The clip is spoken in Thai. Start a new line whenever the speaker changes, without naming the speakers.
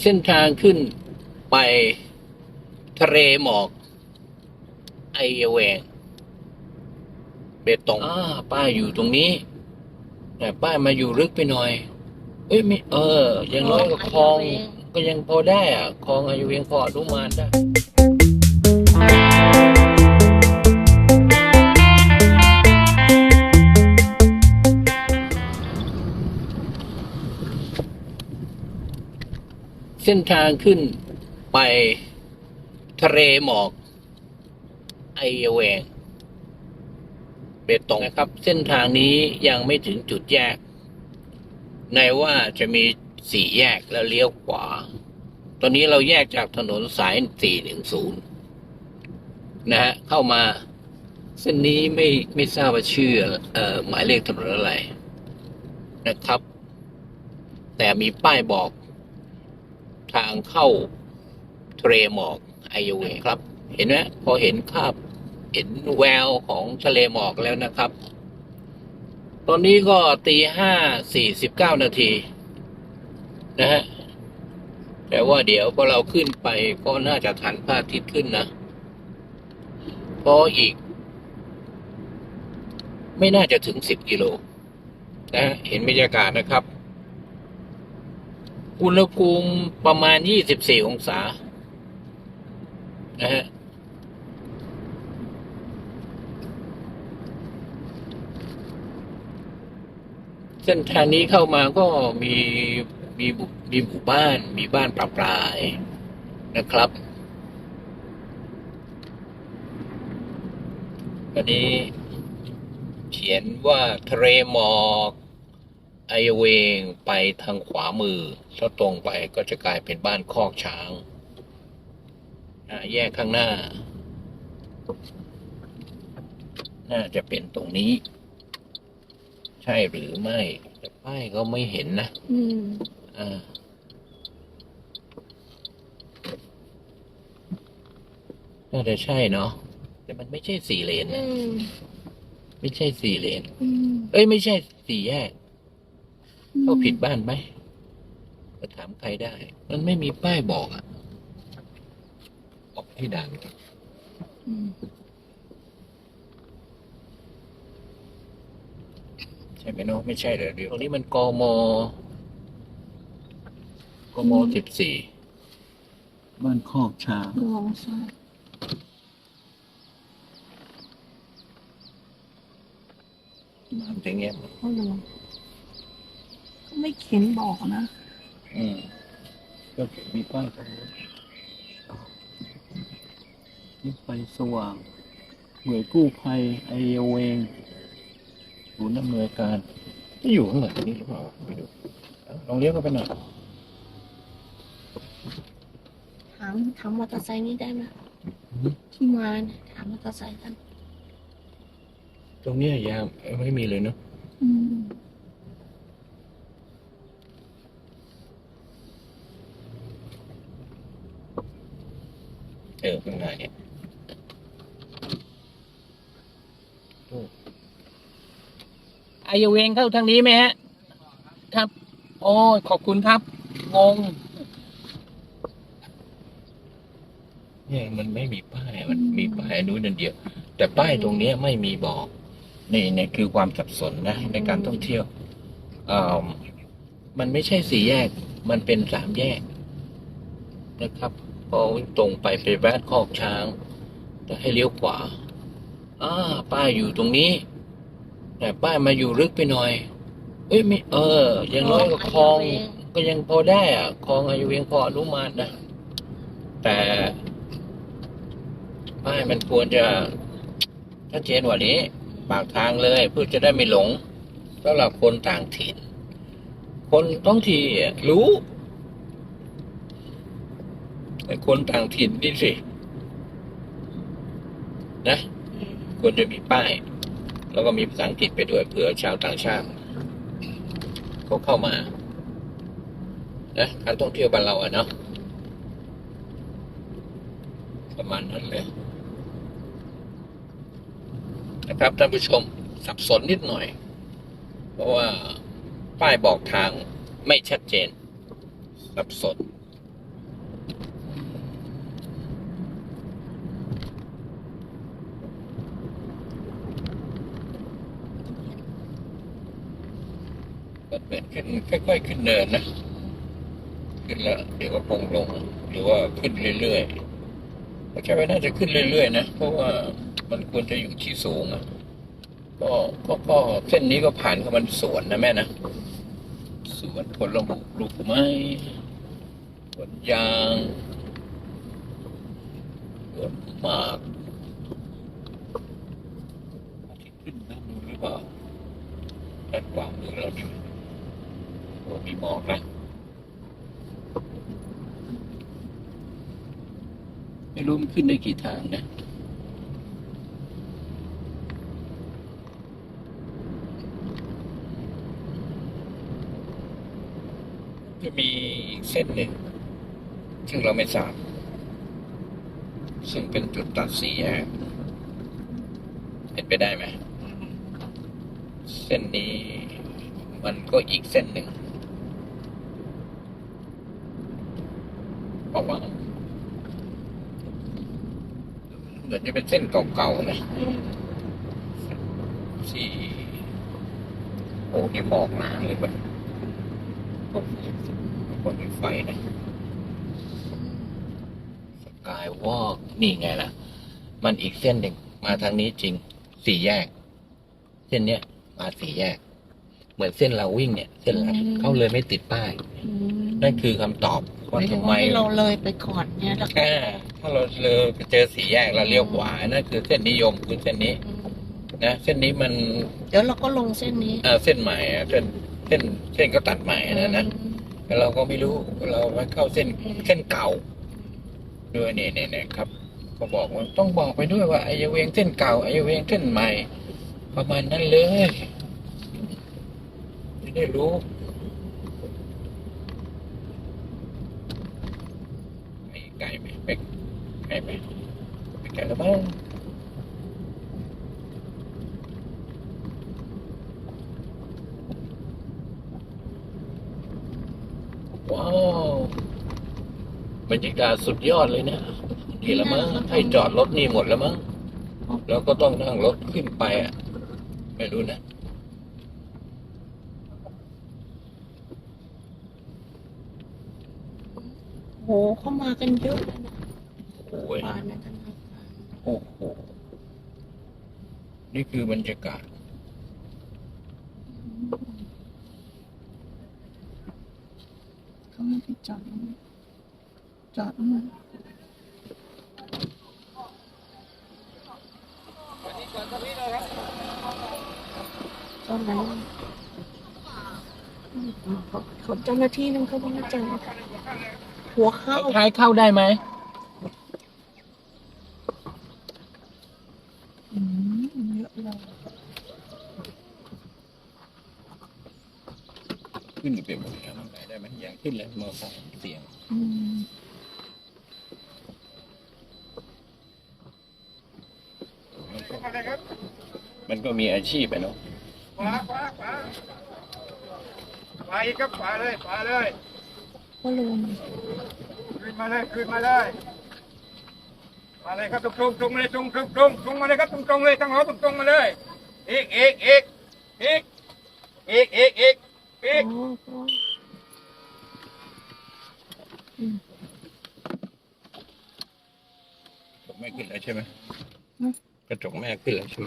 เส้นทางขึ้นไปทะเลหมอก ไอแวงเบตงอ่าป้ายอยู่ตรงนี้แต่ป้ายมาอยู่ลึกไปหน่อย เอ้ยไม่เออ ยังน้อยก็คลอง ก็ยังพอได้อะคลองอายุเวียงพอรู้มานได้ เส้นทางขึ้นไปทะเลหมอก ไอแวงเบตงนะครับ เส้นทางนี้ยังไม่ถึงจุดแยก ในว่าจะมีสี่แยกแล้วเลี้ยวขวา ตอนนี้เราแยกจากถนนสาย 410 นะฮะ เข้ามาเส้นนี้ไม่ไม่ทราบว่าชื่อเอ่อหมายเลขถนนอะไรนะครับ แต่มีป้ายบอก ทางเข้าทะเลหมอกไอเวครับ เห็นไหมพอเห็นภาพเห็นแววของทะเลหมอกแล้วนะครับ ตอนนี้ก็ตีห้าสี่สิบเก้านาทีนะฮะแต่ว่าเดี๋ยวพอเราขึ้นไปก็น่าจะทันพระอาทิตย์ขึ้นนะเพราะอีก ไม่น่าจะถึงสิบกิโลนะฮะเห็นบรรยากาศนะครับ อุณหภูมิประมาณยี่สิบสี่องศา นะฮะ เส้นทางนี้เข้ามาก็มีมีบุมีหมู่บ้าน มีบ้านปลาปลายนะครับ อันนี้เขียนว่าทะเลหมอก ไอเวงไปทางขวามือถ้าตรงไปก็จะกลายเป็นบ้านคอกช้างอ่าแยกข้างหน้า น่าจะเป็นตรงนี้ ใช่หรือไม่แต่ป้ายก็ไม่เห็นนะ
อืม
อ่าน่าจะใช่เนาะแต่มันไม่ใช่สี่เลน
อื
นะ
ม
ไม่ใช่สี่เลน
อืม
เอ้ยไม่ใช่สี่แยก เขาผิดบ้านไหมก็ถามใครได้ มันไม่มีป้ายบอกอะบอกให้ดัง
อืม
ใช่ไหมเนาะไม่ใช่เหรอเดี๋ยวตรงนี้มันกมกมสิบสี่บ้านคอกช้าง
ลองใช่
ทำอย่างเงี้ย
ก็ลองก็ ไม่เขียนบอกนะ
อืมก็มีป้ายตรงนี้นี่ไฟสว่างหน่วยกู้ภัยไอเวงศูนย์อำนวยการจะอยู่ข้างหลังนี่หรือเปล่าไปดูลองเลี้ยวเข้าไปหน่อย
ถามถามมอเตอร์ไซค์นี้ได้ไหมที่มาเนี่ยถามมอเตอร์ไซค์กัน
ตรงเนี้ยยามไม่มีเลยเนาะ
อืม
เออข้างในเนี่ย ไอเวงเข้าทางนี้ไหมฮะ ครับ โอ้ขอบคุณครับ งง เนี่ยมันไม่มีป้าย มันมีป้ายอนนุนันเดียว แต่ป้ายตรงเนี้ยไม่มีบอก นี่เนี่ยคือความสับสนนะในการท่องเที่ยวอ่ามันไม่ใช่สี่แยก มันเป็นสามแยก นะครับ พอวิ่งตรงไปไปบ้านคอกช้าง จะให้เลี้ยวขวา อ่าป้ายอยู่ตรงนี้ แต่ป้ายมาอยู่ลึกไปหน่อย เอ้ยไม่เออยังน้อยก็คลอง ก็ยังพอได้อะคลองอายุเวียงพออนุมานนะแต่ป้ายมันควรจะชัดเจนกว่านี้ ปากทางเลยเพื่อจะได้ไม่หลงสำหรับคนต่างถิ่น คนท้องที่รู้แต่คนต่างถิ่นนี่สิ นะ ควรจะมีป้าย แล้วก็มีภาษาอังกฤษไปด้วยเผื่อชาวต่างชาติเขาเข้ามา นะการท่องเที่ยวบ้านเราอะเนาะประมาณนั้นเลยนะครับท่านผู้ชมสับสนนิดหน่อย เพราะว่าป้ายบอกทางไม่ชัดเจน สับสน ขึ้นขึ้นค่อยๆขึ้นเนินนะขึ้นแล้วเดี๋ยวก็คงลง หรือว่าขึ้นเรื่อยๆก็ใช่ว่าน่าจะขึ้นเรื่อยๆนะเพราะว่ามันควรจะอยู่ที่สูงอะก็ก็ก็เส้นนี้ก็ผ่านกับมันสวนนะแม่นะสวนผลไม้ปลูกไม้สวนยางสวนหมากทิตย์ขึ้นด้านนู้นหรือเปล่าด้านขวามือเรานี่ มีหมอกนะไม่รู้มันขึ้นได้กี่ทางนะจะมีอีกเส้นหนึ่ง ซึ่งเราไม่ทราบ ซึ่งเป็นจุดตัดสี่แยกเป็นไปได้ไหม เส้นนี้มันก็อีกเส้นหนึ่งเพ ราะว่าเหมือนจะเป็นเส้นเก่าๆนะที่โอ้นี่หมอกหนาเลยมันบนไฟนะสกายวอล์กนี่ไงล่ะ มันอีกเส้นหนึ่งมาทางนี้จริงสี่แยก เส้นเนี้ยมาสี่แยก เหมือนเส้นเราวิ่งเนี่ย เส้นลัดเขาเลยไม่ติดป้าย
อืม
นั่นคือคำตอบว่า
ไม่ถึ
ทำ
ง
ไม
ว่าให้เราเลยไปก่อนเนี่ยแล้วก็
อ่าถ้าเราเลยไปเจอสี่แยกเราเลี้ยวขวานั่นคือเส้นนิยมคือเส้นนี้
อืม
นะเส้นนี้มัน
เดี๋ยวเราก็ลงเส้นนี้
เอ่อเส้นใหม่อะเส้นเส้นเส้นก็ตัดใหม่นะนะแต่เราก็ไม่รู้เราไม่เข้าเส้นเส้นเก่าด้วยเนี่ยเนี่ยเนี่ยครับ ก็บอกว่าต้องบอกไปด้วยว่าไอ้เวงเส้นเก่าไอ้เวงเส้นใหม่ ประมาณนั้นเลยจะได้รู้ไปไกลไหมไป ไกลไหมไปไกลแล้วบ้างว้าวบรรยากาศสุดยอดเลยนะนี่ละมั้งให้จอดรถนี่หมดแล้วมั้งแล้วก็ต้องนั่งรถขึ้นไปอะไม่รู้นะ
โหเข้ามากันเยอะเลยนะ
โอ้ย
ปานนะท่านนาย
โอ้โห นี่คือบรรยากาศ
เขาไม่ไปจอดตรงนี้จอดนู่นตอนนั้นอืมเขาเขาเจ้าหน้าที่นึงเขาบอกว่าเจอหัวเข้า
ท้ายเข้าได้ไหม
อืมเยอะเลย
ขึ้นไปหมดแล้วมันไปได้ไหมอย่างขึ้นเลยมอไซค์เสียง
อืม
มันก็มันก็มีอาชีพอะเนาะ
ขวาขวาขวาขวาอีกครับขวาเลยขวาเลย
ก็ลืม
ขึ้นมาเลยขึ้นมาเลยมาเลยครับตรงตรงตรงมาเลยตรงตรงตรงตรงมาเลยครับตรงตรงเลยตั้งหัวตรงตรงมาเลยอีกอีกอีกอีกอีกอีกอีก อีก
โอ้โห
กระจกแม่ขึ้นแล้วใช่ไหมกระจกแม่ขึ้นแล้วใช่ไหม